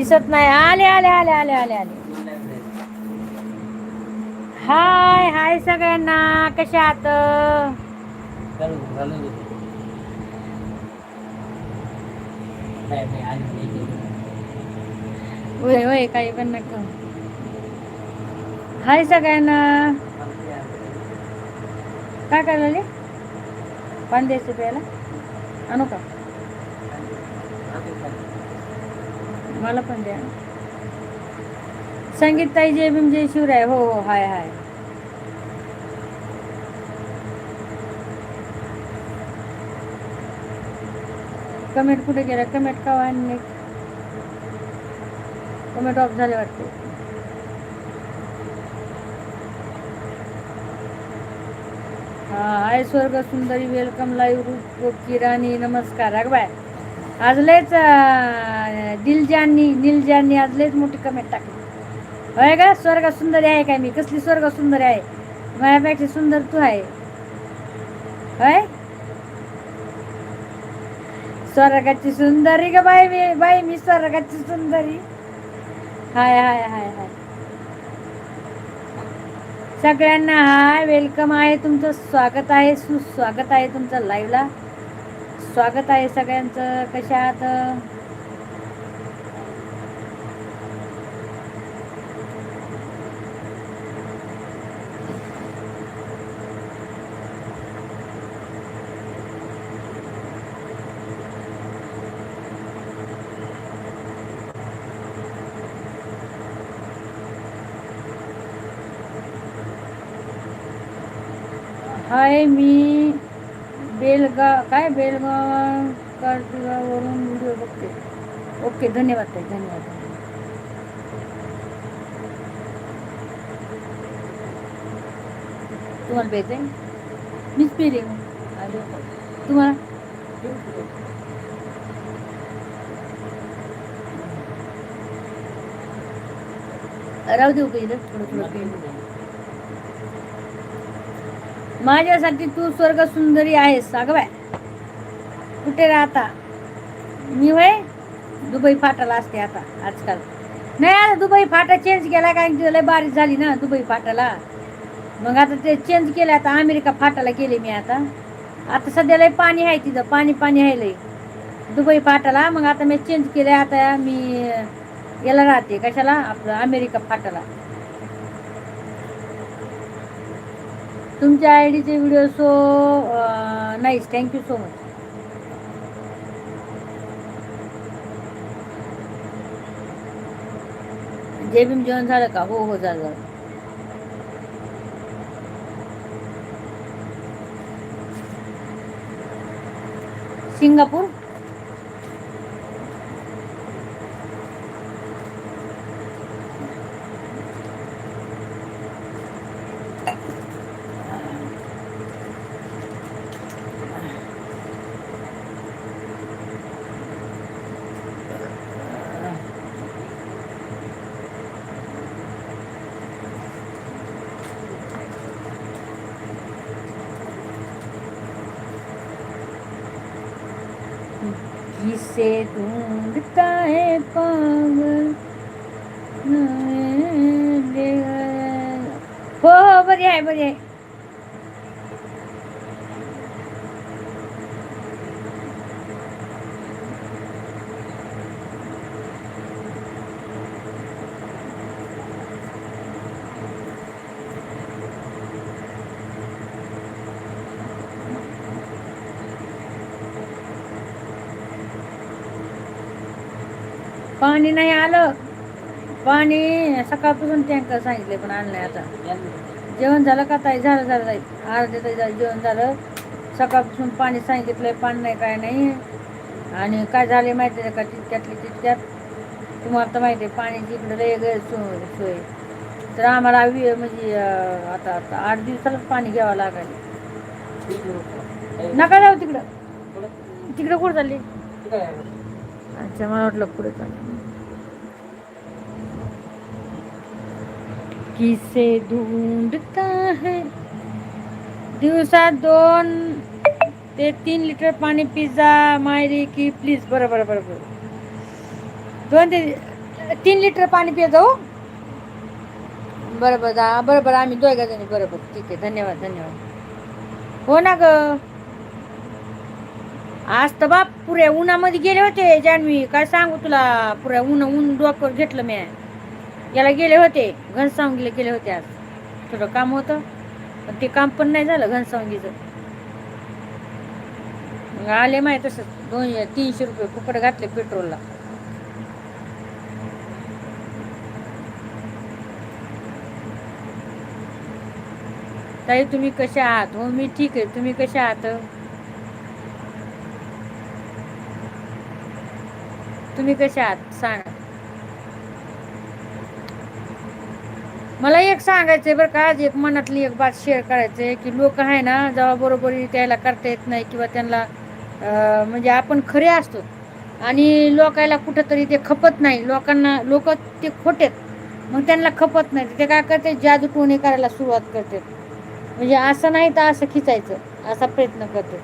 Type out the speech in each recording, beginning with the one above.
दिसत नाही. आले आले आले आले आले आले. हाय हाय सगळ्यांना. कशा आहात? होय होय काही पण नको. हाय सगळ्यांना. काय करायला पाणी द्यायचं प्यायला? आणू का? मला पण द्या. संगीत ताई जय भीम जय शिवराय. हो हो हाय हाय. कमेंट कुठे गेला? कमेंट का हो, वाढणे कमेंट ऑफ झाले वाटते. हा हाय स्वर्ग सुंदरी वेलकम लाईव्ह किराणी नमस्कार. अगबाय आज लयच दिलजांनी दिलजानी आज लयच मोठी कमेंट टाकली. होय का स्वर्ग सुंदरी आहे काय मी? कसली स्वर्ग सुंदरी आहे? माझ्यापेक्षा सुंदर तू आहे. होय? स्वर्गाची सुंदरी ग बाई मी बाई मी स्वर्गाची सुंदरी. हाय हाय हाय हाय. सगळ्यांना हाय वेलकम आहे तुमचं. स्वागत आहे सुस्वागत आहे तुमचं लाईव्हला स्वागत आहे सगळ्यांचं. कशात हाय मी बेलगाव काय? बेलगाव कडगाववरून व्हिडिओ बघते. ओके धन्यवाद ताई धन्यवाद. तुम्हाला प्यायचं आहे. मीच पिले तुम्हाला? राहू देऊ काही थोडं थोडं. पेन माझ्यासाठी तू स्वर्ग सुंदरी आहेस सागवाय. कुठे राहता? मी होय? दुबई फाटाला असते आता आजकाल. नाही आता दुबई फाटा चेंज केला कारण की लय बारीक झाली ना दुबई फाटाला मग आता ते चेंज केलं आता अमेरिका फाटाला गेले मी आता. आता सध्या लय पाणी आहे तिथं पाणी पाणी आहे लय. दुबई फाटाला मग आता मी चेंज केलं आता मी याला राहते कशाला? आपलं अमेरिका फाटाला तुमच्या आय डीचे video so nice thank you so much जे भीम जेवण झालं का? हो हो झालं. सिंगापूर? से ढूंढता है पागल। हो हो बरी आहे बरी आहे पाणी नाही आलं. पाणी सकाळपासून टँकर सांगितले पण आणलं नाही आता. जेवण झालं का ताई? झालं झालं ताई. अर्ध्या ताई झालं जेवण झालं. सकाळपासून पाणी सांगितलंय पाणी नाही काय नाही. आणि काय झाले माहिती आहे का? तितक्यातली तितक्यात. तुम्हाला तर माहिती आहे पाण्याची इकडं लय सोय तर आम्हाला वी म्हणजे आता आता आठ दिवसालाच पाणी घ्यावं लागायला. नका जाऊ तिकडं. तिकडं कुठं चालली? अच्छा मला वाटलं पुढे चालली. किसे ढूंढता है? दिवसात दोन ते तीन लिटर पाणी पिझा मायरी की प्लीज बरं बरं बरं बरं. दोन ते तीन लिटर पाणी पित जाऊ हो. बरोबर जा बरोबर आम्ही दोघा जणी बरोबर ठीक आहे धन्यवाद धन्यवाद. हो ना ग? आज तर बाप पुऱ्या उन्हामध्ये गेले होते जान्हवी. काय सांगू तुला? पुऱ्या ऊन ऊन डोक्यावर घेतलं मी याला गेले होते घनसावंगीला गेले होते आज. थोडं काम होतं पण ते काम पण नाही झालं घनसावंगीचं. मग आले माहिती तसंच दोन तीनशे रुपये फुकट घातले पेट्रोलला. ताई तुम्ही कशा आहात? हो मी ठीक आहे. तुम्ही कशा आहात? तुम्ही कशा आहात? सांगा. मला एक सांगायचंय बरं का आज एक मनातली एक बात शेअर करायचंय की लोक आहे ना जेव्हा बरोबरी त्याला करता येत नाही किंवा त्यांना म्हणजे आपण खरे असतो. आणि लोकायला कुठंतरी ते खपत नाही. लोकांना लोक ते खोटेत मग त्यांना खपत नाही. ते काय करते जादू टोणे करायला सुरुवात करते म्हणजे असं नाही तर असं खिचायचं असा प्रयत्न करते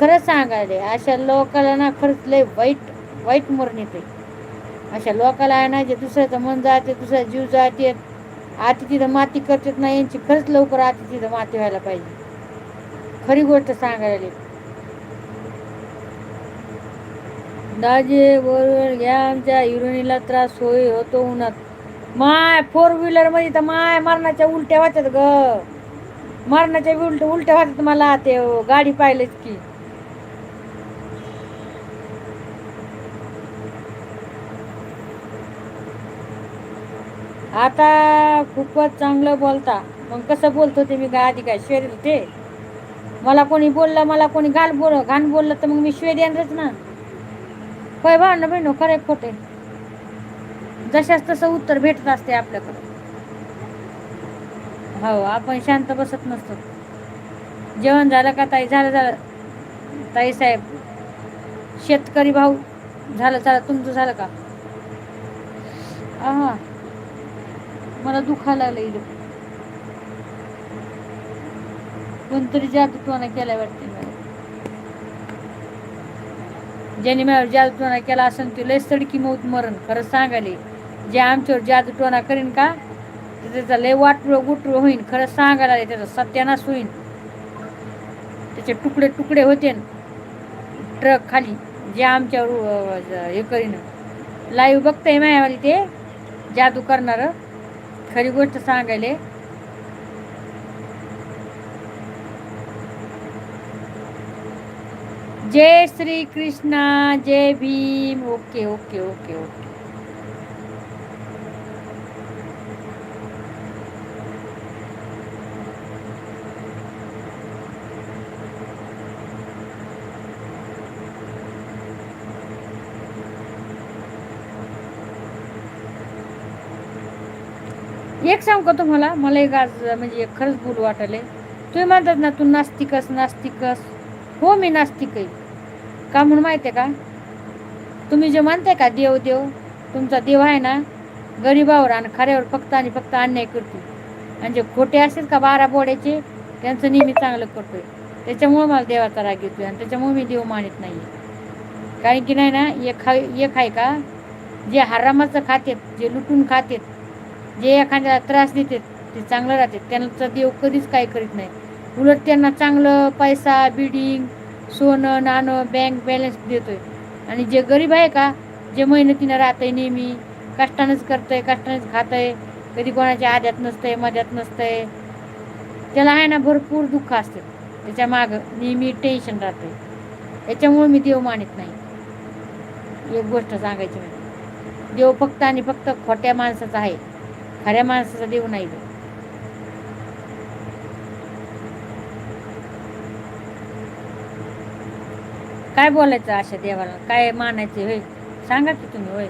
खरंच सांगायला अशा लोकांना खरंच लय वाईट वाईट मरण येते अशा लोकाला आहे ना जे दुसऱ्याचं मन जाते दुसऱ्या जीव जाते आती तिथं माती करतात ना यांची खरंच लवकर आती तिथं माती व्हायला पाहिजे. खरी गोष्ट सांगायला दाजे बरोबर घ्या आमच्या हिरोनीला त्रास होई होतो उन्हात. माय फोर व्हीलरमध्ये तर माय मरणाच्या उलट्या वाचत ग. मरणाच्या उलट उलट्या वाचत मला ते गाडी पाहिलेच की. आता खूपच चांगलं बोलता. मग कसं बोलतो ते मी काय आधी काय शेर ते? मला कोणी बोललं मला कोणी गाल बोल घाण बोललं तर मग मी शिवे येणारच ना. काय भांडणं बहिण खरे खोटे जशाच तसं उत्तर भेटत असते आपल्याकडं. हो आपण शांत बसत नसतो. जेवण झालं का ताई? झालं झालं. ताई साहेब शेतकरी भाऊ झालं झालं. तुमचं झालं का? हा मला दुखायला लागलं. इथं कोणतरी जादूटोना केला वाटते मला. ज्याने माझ्यावर जादूटोना केला असेल ते लय सडकी मौत मरण खरं सांगाले जे आमच्यावर जादूटोना करीन का त्याचा लय वाटरो गुटरो होईन खरं सांगायला त्याचा सत्यानाश होईन. त्याचे तुकडे तुकडे होते ट्रक खाली जे आमच्यावर हे करीन. लाईव्ह बघताय माझ्यावाली ते जादू करणार. खरी गोष्ट सांगायले. जय श्री कृष्णा जय Bhim. Okay okay okay okay. एक सांग का तुम्हाला? मला एक आज म्हणजे एक खरंच बोल वाटले तुम्ही म्हणतात ना तू नास्तिकस नास्तिकस हो मी नास्तिक आहे. का म्हणून माहिती आहे का? तुम्ही जे मानताय का देव देव तुमचा देव आहे ना गरीबावर आणि खऱ्यावर फक्त आणि फक्त अन्याय करतो आणि जे खोटे असतील का बारा बोड्याचे त्यांचं नेहमी चांगलं करतोय. त्याच्यामुळे मला देवाचा राग येतोय आणि त्याच्यामुळे मी देव मानित नाही कारण की नाही ना एक हा एक आहे का जे हरामाचं खातेत जे लुटून खातेत जे एखाद्याला त्रास देतात ते चांगलं राहते. त्यांचा देव कधीच काय करीत नाही. उलट त्यांना चांगलं पैसा बिल्डिंग सोनं नाणं बँक बॅलन्स देतोय. आणि जे गरीब आहे का जे मेहनतीनं राहतंय नेहमी कष्टानंच करतंय कष्टानंच खातंय कधी कोणाच्या आद्यात नसतंय मध्यात नसतंय त्याला आहे ना भरपूर दुःख असते. त्याच्या मागं नेहमी टेन्शन राहतंय. याच्यामुळे मी देव मानित नाही. एक गोष्ट सांगायची म्हणजे देव फक्त आणि फक्त खोट्या माणसाचा आहे. खऱ्या माणसाचा देव नाही तो. काय बोलायचं अशा देवाला? काय मानायचे होय? सांगा की तुम्ही होय.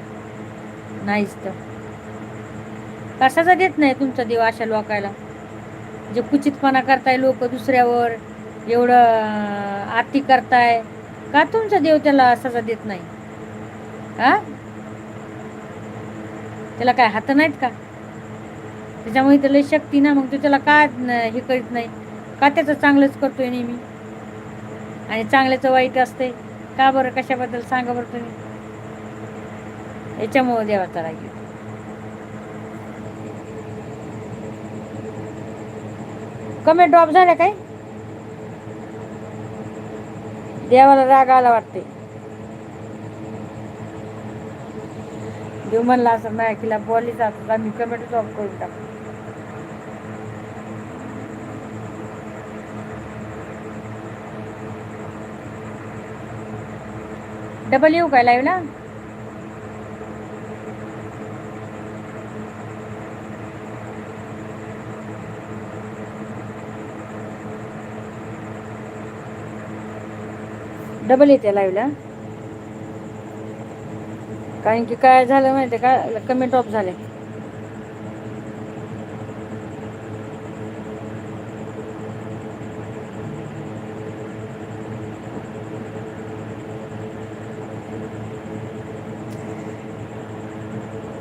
नाहीच तर. कशाचा देत नाही तुमचा देव अशा लोकायला जे कुचितपणा करताय लोक दुसऱ्यावर एवढं आरती करताय. का तुमचा देव त्याला सजा देत नाही? हा? त्याला काय हात नाहीत का? त्याच्यामुळे त्याला शक्ती ना मग तो त्याला का हे करीत नाही? का त्याचं चांगलंच करतोय नेहमी? आणि चांगल्याचं वाईट असते का बरं? कशाबद्दल सांगा बरं तुम्ही? याच्यामुळं देवाचा राग येतो. कमेंट ड्रॉप झाल्या काय? देवाला राग आला वाटते देव म्हणला असं नाही किला बोलली जात आम्ही कमेंट ड्रॉप करून टाकतो. डबल येऊ काय लाईव्हला डबल येते लाईव्हला कारण की काय झालं माहिती का? कमी ड्रॉप झाले.